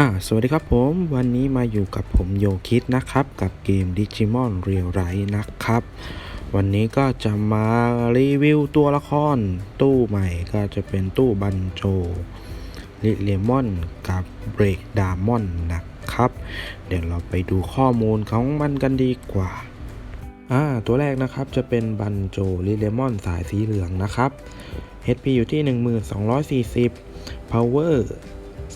อ่าสวัสดีครับผมวันนี้มาอยู่กับผมโยคิดนะครับ กับเกม Digimon Real r i g h t นะครับ วันนี้ก็จะมารีวิวตัวละคร ตู้ใหม่ก็จะเป็นตู้บันโจลิเลมอนกับเบรกดามอนนะครับ เดี๋ยวเราไปดูข้อมูลของมันกันดีกว่าอ่าตัวแรกนะครับจะเป็นบันโจลิเลมอนสายสีเหลืองนะครับ HP อยู่ที่ 1240 Power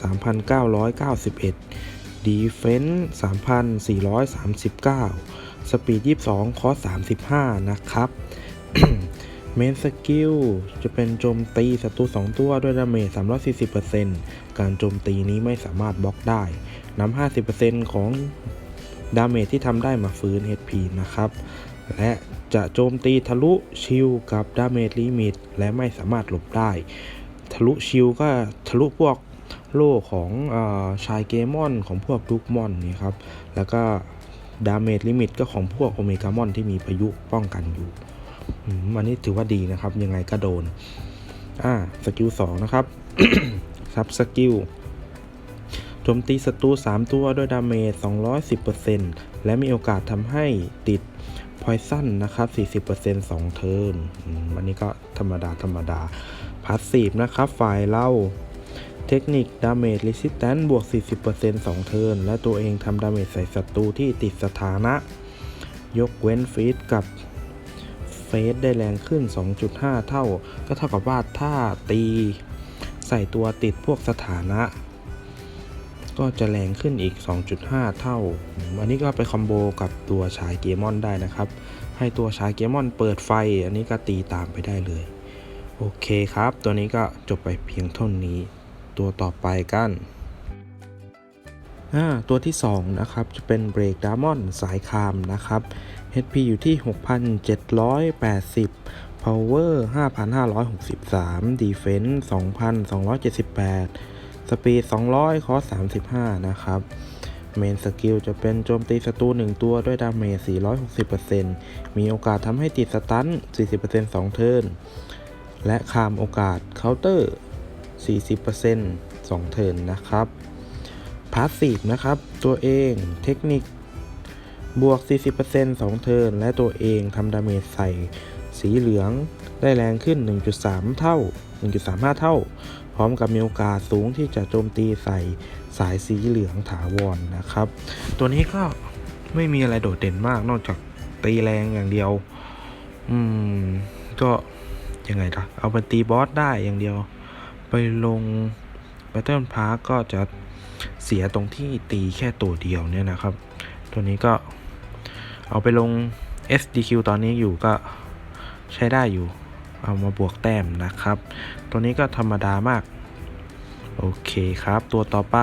3,991 Defense 3,439 Speed 22 Cost 35 นะครับเมนสกิลจะเป็นโจมตีศัตรู2ตัวด้วยดาเมจ340%การโจมตีนี้ไม่สามารถบล็อกได้นำ50%ของดาเมจที่ทำได้มาฟื้น HP นะครับ และจะโจมตีทะลุชิลกับดาเมจลิมิต และไม่สามารถหลบได้ ทะลุชิลก็ทะลุพวก โล่ของอชายเกมอนของพวกดุกมอนนี่ครับ แล้วก็ดาเมจลิมิตก็ของพวกโอเมกามอนที่มีพายุป้องกันอยู่อันนี้ถือว่าดีนะครับ ยังไงก็โดน อ่า สกิล2นะครับ ซับสกิลโจมตีศัตรู 3 ตัวด้วยดาเมจ 210%และมีโอกาสทำให้ติดพอยซันนะครับ 40% 2 เทิร์นอันนี้ก็ธรรมดา ธรรมดาพาสซีฟนะครับ ฝ่ายเรา เทคนิคดาเมจ r ิ s ิ s แ a นบวก 40% 2 เทิร์น และตัวเองทำดาเมจใส่ศัตรูที่ติดสถานะ ยกเว้นฟีดกับเฟสได้แรงขึ้น 2.5 เท่า ก็เท่ากับว่าถ้าตี ใส่ตัวติดพวกสถานะ ก็จะแรงขึ้นอีก 2.5 เท่า อันนี้ก็ไปคอมโบกับตัวชายเกมอนได้นะครับ ให้ตัวชายเกมอนเปิดไฟ อันนี้ก็ตีตามไปได้เลย โอเคครับ ตัวนี้ก็จบไปเพียงเท่านี้ ตัวต่อไปกัน ตัวที่ 2 นะครับ จะเป็นเบรกดามอนสายคามนะครับ HP อยู่ที่ 6,780 Power 5,563 Defense 2,278 Speed 200 Cost 35 นะครับเมนสกิลจะเป็นโจมตีศัตรู1 ตัวด้วยดาเมจ 460%มีโอกาสทำให้ติดสตัน 40% 2 เทิร์น และคามโอกาสเคาน์เตอร์ 40% 2 เทิร์นนะครับพาสซีฟนะครับ ตัวเองเทคนิคบวก 40% 2 เทิร์นและตัวเองทำดาเมจใส่สีเหลืองได้แรงขึ้น 1.3 เท่า 1.35 เท่า พร้อมกับมีโอกาสสูงที่จะโจมตีใส่สายสีเหลืองถาวรนนะครับ ตัวนี้ก็ไม่มีอะไรโดดเด่นมากนอกจากตีแรงอย่างเดียว อืม ก็ยังไงล่ะ เอาไปตีบอสได้อย่างเดียว ไปลง Battle Park ก็จะเสียตรงที่ตีแค่ตัวเดียวเนี่ยนะครับ ตัวนี้ก็เอาไปลง SDQ ตอนนี้อยู่ก็ใช้ได้อยู่ เอามาบวกแต้มนะครับ ตัวนี้ก็ธรรมดามาก โอเคครับ ตัวต่อไป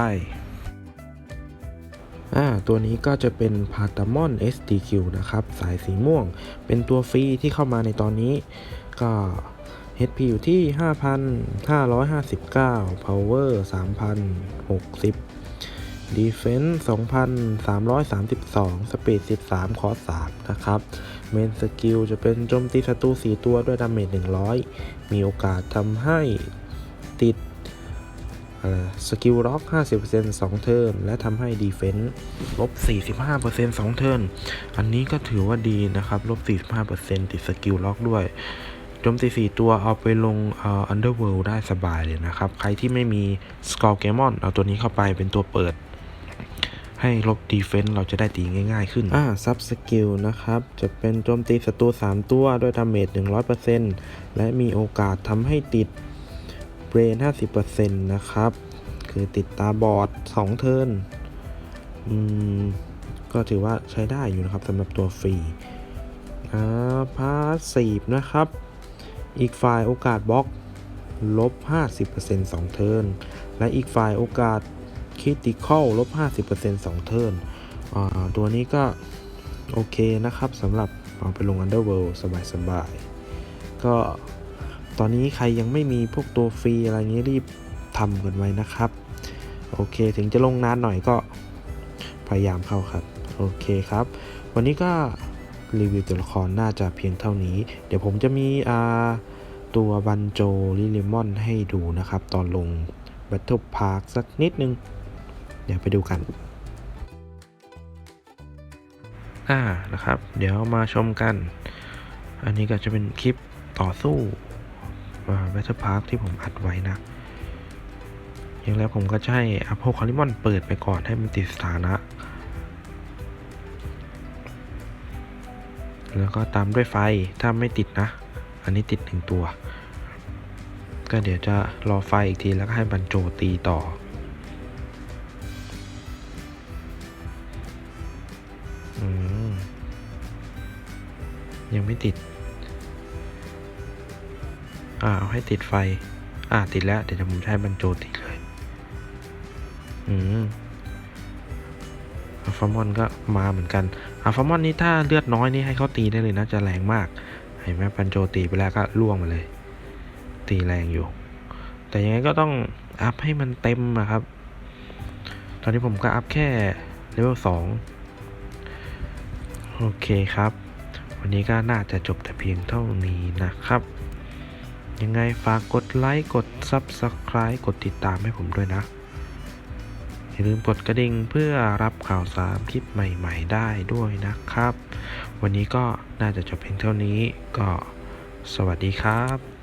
อ่าตัวนี้ก็จะเป็นพาตามอน SDQ นะครับ สายสีม่วง เป็นตัวฟรีที่เข้ามาในตอนนี้ ก็ HP อยู่ที่ 5,559 Power 3,060 Defense 2,332 Speed 13 Cost 3นะครับเมนสกิลจะเป็นโจมตีศัตรู 4 ตัวด้วยดาเมจ 100 มีโอกาสทำให้ติดสกิลล็อก 50% 2 เทิร์น และทำให้ดีเฟนส์ลบ 45% 2 เทิร์น อันนี้ก็ถือว่าดีนะครับ ลบ 45%ติดสกิลล็อกด้วย โจมตี 4 ตัวเอาไปลงเอ่อ Underworld ได้สบายเลยนะครับ ใครที่ไม่มี s c o r g a m o n เอาตัวนี้เข้าไปเป็นตัวเปิด ให้ลบดีเฟน s ์เราจะได้ตีง่ายๆขึ้น อ่าซับสกิลนะครับ จะเป็นโจมตีศัตรู 3 ตัวด้วยดาเมจ 100%และมีโอกาสทำให้ติดเบรน 50%นะครับ คือติดตาบอด 2 เทิร์นอืม ก็ถือว่าใช้ได้อยู่นะครับสำหรับตัวฟรีอ่าพาสซีฟนะครับ อีกฝ่ายโอกาสบล็อกลบ 50% 2 เทิร์น และอีกฝ่ายโอกาสคริติคอลลบ 50% 2 เทิร์นอ่าตัวนี้ก็ โอเคนะครับสำหรับเอาไปลง Underworld สบายๆ ก็ตอนนี้ใครยังไม่มีพวกตัวฟรีอะไรเงี้ยรีบทำกันไว้นะครับ โอเคถึงจะลงนานหน่อยก็พยายามเข้าครับ โอเคครับ วันนี้ก็ รีวิวตัวละครน่าจะเพียงเท่านี้ เดี๋ยวผมจะมีอ่าตัวบันโจลิลิมอนให้ดูนะครับ ตอนลง Battle Park สักนิดนึง เดี๋ยวไปดูกัน อ่านะครับ เดี๋ยวมาชมกัน อันนี้ก็จะเป็นคลิปต่อสู้แบทเทิลพาร์คที่ผมอัดไว้นะ อย่างแรกผมก็ให้อโพคาลิมอนเปิดไปก่อนให้มันติดสถานะ แล้วก็ตามด้วยไฟถ้าไม่ติดนะ อันนี้ติดหนึ่งตัว ก็เดี๋ยวจะรอไฟอีกทีแล้วก็ให้บรรโจตีต่อ ยังไม่ติด อ่าเอาให้ติดไฟ อ่าติดแล้ว เดี๋ยวจะผมให้บรรโจติดเลย อืมอัลฟามอนก็มาเหมือนกัน อัลฟามอนนี่ถ้าเลือดน้อยนี่ให้เขาตีได้เลยนะ จะแรงมาก เห็นไหมบรรโจตีไปแล้วก็ล่วงมาเลย ตีแรงอยู่ แต่ยังไงก็ต้องอัพให้มันเต็มอะครับ ตอนนี้ผมก็อัพแค่เลเวลสองโอเคครับ วันนี้ก็น่าจะจบแต่เพียงเท่านี้นะครับยังไงฝากกดไลค์ กด Subscribe กดติดตามให้ผมด้วยนะ อย่าลืมกดกระดิ่งเพื่อรับข่าวสารคลิปใหม่ ๆ ได้ด้วยนะครับ วันนี้ก็น่าจะจบเพียงเท่านี้ก็สวัสดีครับ